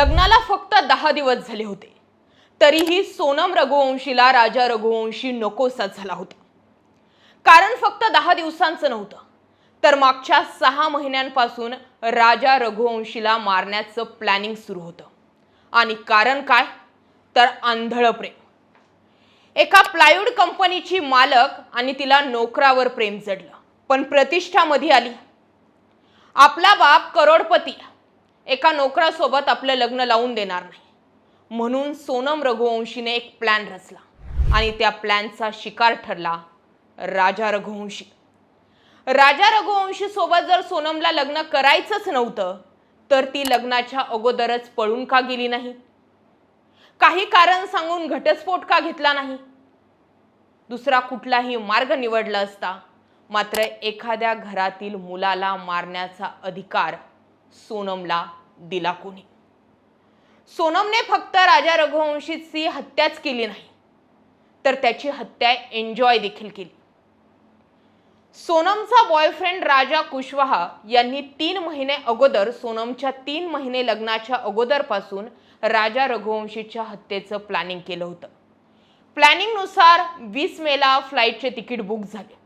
लग्नाला फक्त दहा दिवस झाले होते. तरीही सोनम रघुवंशीला राजा रघुवंशी नकोसा झाला होता. कारण फक्त दहा दिवसांचं नव्हतं तर मागच्या सहा महिन्यांपासून राजा रघुवंशीला मारण्याचं प्लॅनिंग सुरू होतं. आणि कारण काय? तर आंधळ प्रेम. एका प्लायवूड कंपनीची मालक आणि तिला नोकरावर प्रेम जडलं पण प्रतिष्ठा मध्ये आली. आपला बाप करोडपती एका नोकरासोबत आपलं लग्न लावून देणार नाही. म्हणून सोनम रघुवंशीने एक प्लॅन रचला आणि त्या प्लॅनचा शिकार ठरला राजा रघुवंशी. राजा रघुवंशी सोबत जर सोनमला लग्न करायचंच नव्हतं तर ती लग्नाच्या अगोदरच पळून का गेली नाही? काही कारण सांगून घटस्फोट का घेतला नाही? दुसरा कुठलाही मार्ग निवडला असता मात्र एखाद्या घरातील मुलाला मारण्याचा अधिकार सोनमला दिला कोणी. सोनमने फक्त राजा रघुवंशीची हत्याच केली नाही तर त्याची हत्या एन्जॉय देखील केली. सोनमचा बॉयफ्रेंड राजा कुशवाहा यांनी तीन महिने अगोदर सोनमच्या तीन महिने लग्नाच्या अगोदरपासून राजा रघुवंशीच्या हत्येचं प्लॅनिंग केलं होतं. प्लॅनिंगनुसार वीस मेला फ्लाईटचे तिकीट बुक झाले.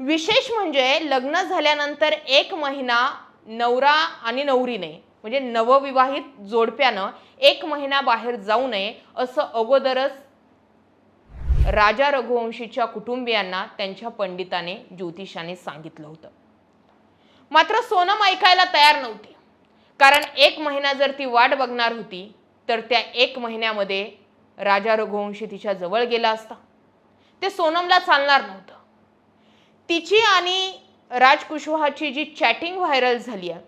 विशेष म्हणजे लग्न झाल्यानंतर एक महिना नवरा आणि नवरीने म्हणजे नवविवाहित जोडप्यानं एक महिना बाहेर जाऊ नये असं अगोदरच राजा रघुवंशीच्या कुटुंबियांना त्यांच्या पंडिताने ज्योतिषाने सांगितलं होतं. मात्र सोनम ऐकायला तयार नव्हती. कारण एक महिना जर ती वाट बघणार होती तर त्या एक महिन्यामध्ये राजा रघुवंशी तिच्या जवळ गेला असता. ते सोनमला चालणार नव्हतं. तिची आणि राज कुशवाहाची जी चॅटिंग व्हायरल झाली आहे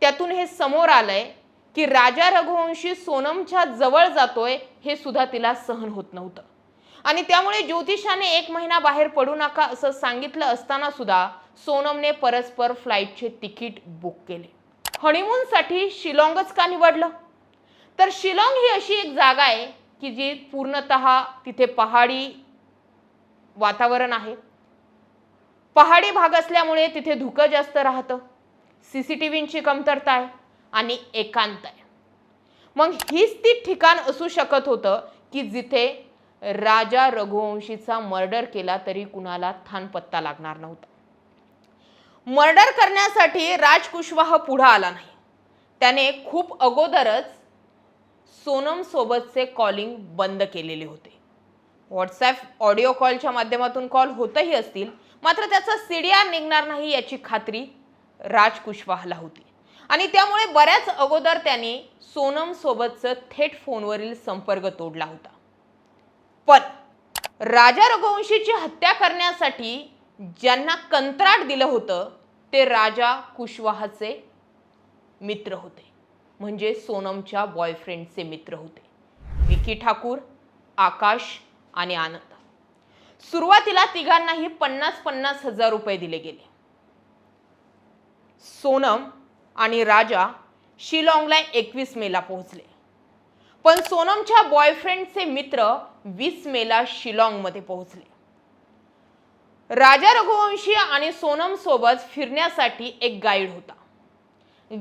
त्यातून हे समोर आलंय की राजा रघुवंशी सोनमच्या जवळ जातोय हे सुद्धा तिला सहन होत नव्हतं. आणि त्यामुळे ज्योतिषाने एक महिना बाहेर पडू नका असं सांगितलं असताना सुद्धा सोनमने परस्पर फ्लाईटचे तिकीट बुक केले. हनीमूनसाठी शिलाँगच का निवडलं? तर शिलाँग ही अशी एक जागा आहे की जी पूर्णतः तिथे पहाडी वातावरण आहे. पहाडी भाग असल्यामुळे तिथे धुकं जास्त राहतं. सी सी टी व्हींची कमतरता आहे आणि एकांत आहे. मग हीच ती ठिकाण असू शकत होतं की जिथे राजा रघुवंशीचा मर्डर केला तरी कुणाला थान पत्ता लागणार नव्हता. मर्डर करण्यासाठी राजकुशवाह पुढं आला नाही. त्याने खूप अगोदरच सोनमसोबतचे कॉलिंग बंद केलेले होते. व्हॉट्सॲप ऑडिओ कॉलच्या माध्यमातून कॉल होतही असतील मात्र त्याचा सीडीआर निघणार नाही याची खात्री राज कुशवाहला होती. आणि त्यामुळे बऱ्याच अगोदर त्याने सोनमसोबतचं थेट फोनवरील संपर्क तोडला होता. पण राजा रघुवंशीची हत्या करण्यासाठी ज्यांना कंत्राट दिलं होतं ते राजा कुशवाहाचे मित्र होते. म्हणजे सोनमच्या बॉयफ्रेंडचे मित्र होते. विकी ठाकूर आकाश आणि आनंद. सुरुवातीला तिघांनाही पन्नास पन्नास हजार रुपये दिले गेले. सोनम आणि राजा शिलाँगला एकवीस मेला पोहोचले. पण सोनमच्या बॉयफ्रेंडचे मित्र वीस मेला शिलाँगमध्ये पोहोचले. राजा रघुवंशी आणि सोनम सोबत फिरण्यासाठी एक गाईड होता.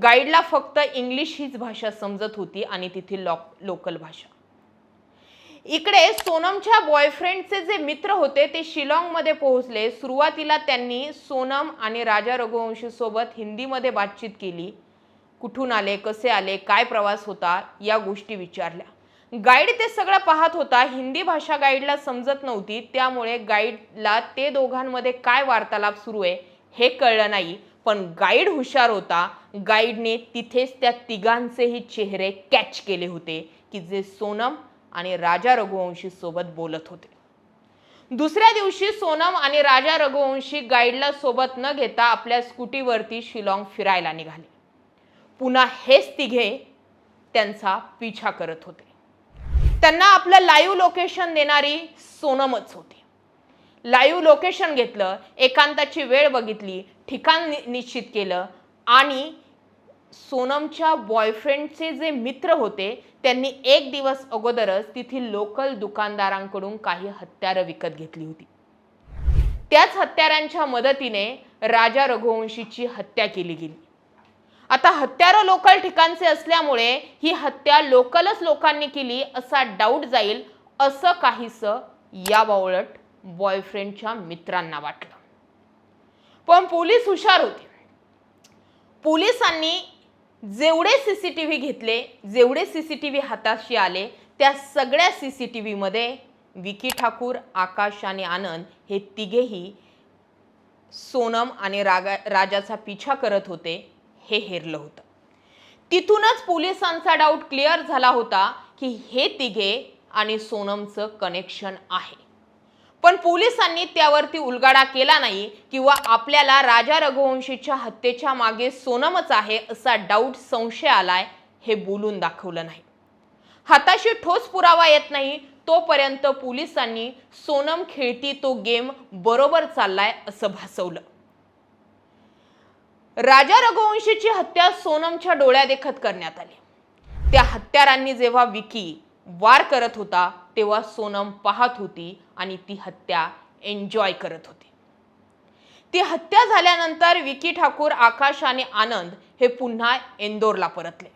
गाईडला फक्त इंग्लिश हीच भाषा समजत होती आणि तिथील लोक लोकल भाषा. इकडे सोनमच्या बॉयफ्रेंडचे जे मित्र होते ते शिलाँगमध्ये पोहोचले. सुरुवातीला त्यांनी सोनम आणि राजा रघुवंशीसोबत हिंदीमध्ये बातचीत केली. कुठून आले कसे आले काय प्रवास होता या गोष्टी विचारल्या. गाईड ते सगळं पाहत होता. हिंदी भाषा गाईडला समजत नव्हती. त्यामुळे गाईडला ते दोघांमध्ये काय वार्तालाप सुरू आहे हे कळलं नाही. पण गाईड हुशार होता. गाईडने तिथेच त्या तिघांचेही चेहरे कॅच केले होते की जे सोनम आणि राजा रघुवंशी सोबत बोलत होते. दुसऱ्या दिवशी सोनम आणि राजा रघुवंशी गाईडला सोबत न घेता आपल्या स्कूटीवरती शिलाँग फिरायला निघाले. पुन्हा हेच तिघे त्यांचा पिछा करत होते. त्यांना आपलं लाईव्ह लोकेशन देणारी सोनमच होती. लाईव्ह लोकेशन घेतलं एकांताची वेळ बघितली ठिकाण नि- निश्चित केलं आणि सोनमच्या बॉयफ्रेंडचे जे मित्र होते त्यांनी एक दिवस अगोदरच तिथील लोकल दुकानदारांकडून काही हत्यारं विकत घेतली होती. त्याच हत्यारांच्या मदतीने राजा रघुवंशीची हत्या केली गेली. आता हत्यारं लोकल ठिकाणचे असल्यामुळे ही हत्या लोकलच लोकांनी केली असा डाऊट जाईल असं काहीसं या बावळट बॉयफ्रेंडच्या मित्रांना वाटलं. पण पोलीस हुशार होते. पोलिसांनी जेवढे सी सी टी व्ही घेतले जेवढे सी सी टी व्ही हाताशी आले त्या सगळ्या सी सी टी व्हीमध्ये विकी ठाकूर आकाश आणि आनंद हे तिघेही सोनम आणि रागा राजाचा पिछा करत होते हे हेरलं होतं. तिथूनच पोलिसांचा डाऊट क्लिअर झाला होता की हे तिघे आणि सोनमचं कनेक्शन आहे. पण पोलिसांनी त्यावरती उलगाडा केला नाही किंवा आपल्याला राजा रघुवंशीच्या हत्येच्या मागे सोनमच आहे असा डाऊट संशय आलाय हे बोलून दाखवलं नाही. हाताशी ठोस पुरावा येत नाही तोपर्यंत पोलिसांनी सोनम खेळती तो गेम बरोबर चाललाय असं भासवलं. राजा रघुवंशीची हत्या सोनमच्या डोळ्यादेखत करण्यात आली. त्या हत्यारांनी जेव्हा विकी वार करत होता तेव्हा सोनम पाहत होती आणि ती हत्या एन्जॉय करत होती. ती हत्या झाल्यानंतर विकी ठाकूर आकाश आणि आनंद हे पुन्हा इंदोरला परतले.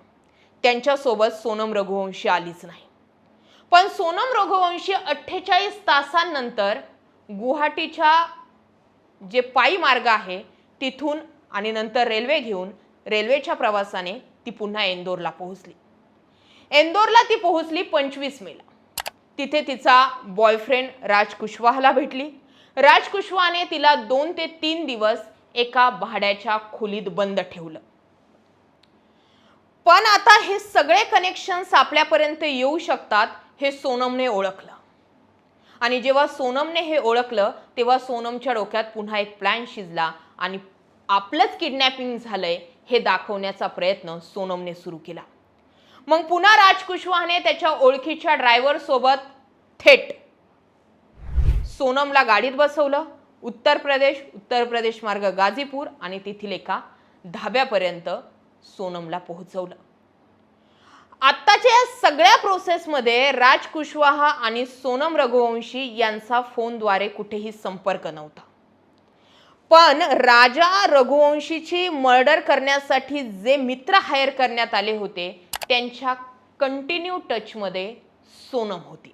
त्यांच्यासोबत सोनम रघुवंशी आलीच नाही. पण सोनम रघुवंशी अठ्ठेचाळीस तासांनंतर गुवाहाटीच्या जे पायी मार्ग आहे तिथून आणि नंतर रेल्वे घेऊन रेल्वेच्या प्रवासाने ती पुन्हा इंदोरला पोहोचली. इंदोरला ती पोहोचली पंचवीस मेला. तिथे तिचा बॉयफ्रेंड राज कुशवाहाला भेटली. राज कुशवाने तिला दोन ते तीन दिवस एका भाड्याच्या खोलीत बंद ठेवलं. पण आता हे सगळे कनेक्शन्स आपल्यापर्यंत येऊ शकतात हे सोनमने ओळखलं. आणि जेव्हा सोनमने हे ओळखलं तेव्हा सोनमच्या डोक्यात पुन्हा एक प्लॅन शिजला आणि आपलंच किडनॅपिंग झालंय हे दाखवण्याचा प्रयत्न सोनमने सुरू केला. मग पुन्हा राज कुशवाहाने त्याच्या ओळखीच्या ड्रायव्हर सोबत थेट सोनमला गाडीत बसवलं. उत्तर प्रदेश उत्तर प्रदेश मार्ग गाझीपूर आणि तेथील एका धाब्यापर्यंत सोनमला पोहोचवलं. आत्ताच्या या सगळ्या प्रोसेसमध्ये राज कुशवाहा आणि सोनम रघुवंशी यांचा फोनद्वारे कुठेही संपर्क नव्हता. पण राजा रघुवंशीची मर्डर करण्यासाठी जे मित्र हायर करण्यात आले होते त्यांच्या कंटिन्यू टचमध्ये सोनम होती.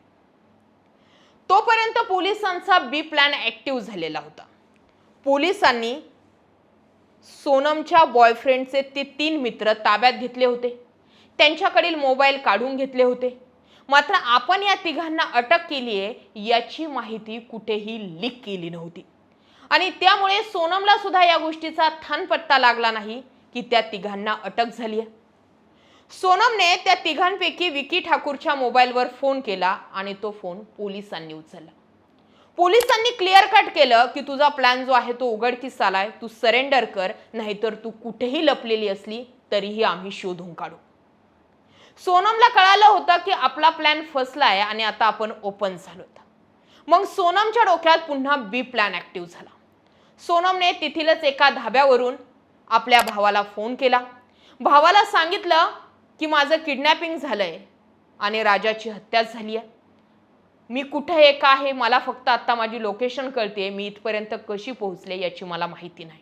तोपर्यंत पोलिसांचा बी प्लॅन ॲक्टिव्ह झालेला होता. पोलिसांनी सोनमच्या बॉयफ्रेंडचे ते तीन मित्र ताब्यात घेतले होते. त्यांच्याकडील मोबाईल काढून घेतले होते. मात्र आपण या तिघांना अटक केली आहे याची माहिती कुठेही लीक केली नव्हती. आणि त्यामुळे सोनमला सुद्धा या गोष्टीचा थानपत्ता लागला नाही की त्या तिघांना अटक झाली आहे. सोनमने त्या तिघांपैकी विकी ठाकूरच्या मोबाईलवर फोन केला आणि तो फोन पोलिसांनी उचलला. पोलिसांनी क्लिअर कट केलं की तुझा प्लॅन जो आहे तो उघडकीस आलाय तू सरेंडर कर नाहीतर तू कुठेही लपलेली असली तरीही आम्ही शोधून काढू. सोनमला कळालं होतं की आपला प्लॅन फसलाय आणि आता आपण ओपन झालो मग सोनमच्या डोक्यात पुन्हा बी प्लॅन ऍक्टिव्ह झाला. सोनमने तिथीलच एका धाब्यावरून आपल्या भावाला फोन केला. भावाला सांगितलं की माझं किडनॅपिंग झालं आहे आणि राजाची हत्या झाली आहे. मी कुठे आहे का आहे मला फक्त आत्ता माझी लोकेशन कळते मी इथपर्यंत कशी पोहोचले याची मला माहिती नाही.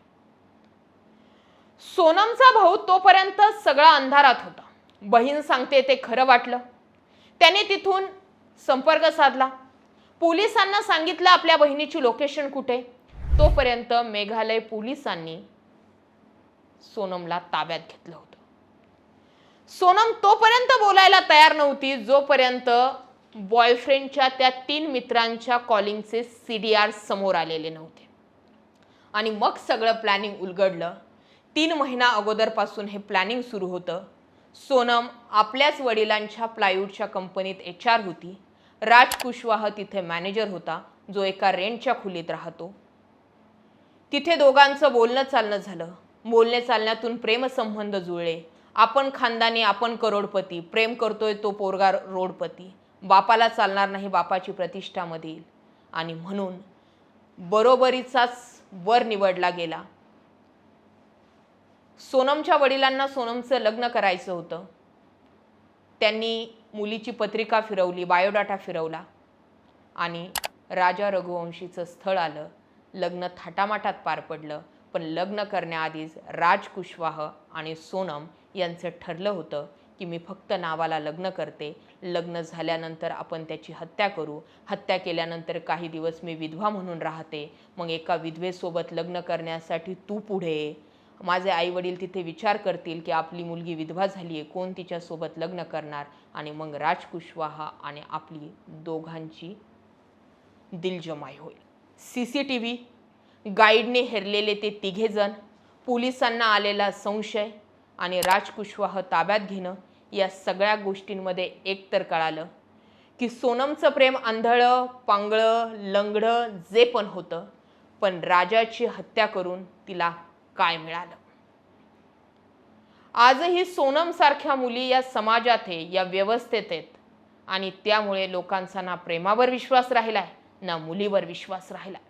सोनमचा भाऊ तोपर्यंत सगळा अंधारात होता. बहीण सांगते ते खरं वाटलं. त्याने तिथून संपर्क साधला. पोलिसांना सांगितलं आपल्या बहिणीची लोकेशन कुठे? तोपर्यंत मेघालय पोलिसांनी सोनमला ताब्यात घेतलं होतं. सोनम तोपर्यंत बोलायला तयार नव्हती जोपर्यंत बॉयफ्रेंडच्या त्या तीन मित्रांच्या कॉलिंगचे सी डी आर समोर आलेले नव्हते. आणि मग सगळं प्लॅनिंग उलगडलं. तीन महिना अगोदरपासून हे प्लॅनिंग सुरू होतं. सोनम आपल्याच वडिलांच्या प्लायवूडच्या कंपनीत एच आर होती. राज कुशवाह तिथे मॅनेजर होता जो एका रेंटच्या खोलीत राहतो. तिथे दोघांचं बोलणं चालणं झालं. बोलणे चालण्यातून प्रेमसंबंध जुळले. आपण खानदानी आपण करोडपती. प्रेम करतोय तो पोरगा रोडपती. बापाला चालणार नाही बापाची प्रतिष्ठा मधील. आणि म्हणून बरोबरीचाच वर निवडला गेला. सोनमच्या वडिलांना सोनमचं लग्न करायचं होतं. त्यांनी मुलीची पत्रिका फिरवली बायोडाटा फिरवला. आणि राजा रघुवंशीचं स्थळ आलं. लग्न थाटामाटात पार पडलं. पण लग्न करण्याआधीच राज कुशवाह आणि सोनम यांचं ठरलं होतं की मी फक्त नावाला लग्न करते. लग्न झाल्यानंतर आपण त्याची हत्या करू. हत्या केल्यानंतर काही दिवस मी विधवा म्हणून राहते. मग एका विधवेसोबत लग्न करण्यासाठी तू पुढे माझे आई वडील तिथे विचार करतील की आपली मुलगी विधवा झाली आहे कोण तिच्यासोबत लग्न करणार? आणि मग राजकुशवाहा आणि आपली दोघांची दिलजमाई होईल. सी सी टी व्ही गाईडने हेरलेले ते तिघेजण पोलिसांना आलेला संशय आणि राज कुशवाह ताब्यात घेणं या सगळ्या गोष्टींमध्ये एक तर कळालं की सोनमचं प्रेम आंधळं पांगळं लंगडं जे पण होतं पण राजाची हत्या करून तिला काय मिळालं? आजही सोनमसारख्या मुली या समाजात आहे या व्यवस्थेत आहेत. आणि त्यामुळे लोकांचा ना प्रेमावर विश्वास राहिलाय ना मुलीवर विश्वास राहिलाय.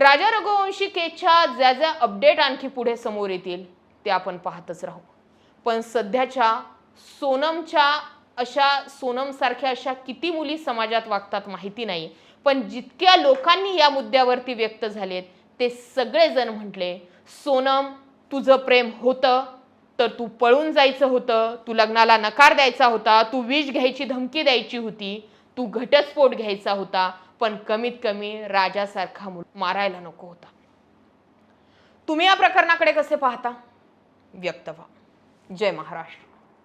राजा रघुवंशीकेच्या ज्या ज्या अपडेट आणखी पुढे समोर येतील ते आपण पाहतच राहू. पण सध्याच्या सोनमच्या अशा सोनमसारख्या अशा किती मुली समाजात वागतात माहिती नाही. पण जितक्या लोकांनी या मुद्द्यावरती व्यक्त झालेत ते सगळेजण म्हटले सोनम तुझं प्रेम होतं तर तू पळून जायचं होतं तू लग्नाला नकार द्यायचा होता तू विष घ्यायची धमकी द्यायची होती तू घटस्फोट घ्यायचा होता पण कमीत कमी राजासारखा मारायला नको होता. तुम्ही या प्रकरणाकडे कसे पाहता? व्यक्त व्हा. जय महाराष्ट्र.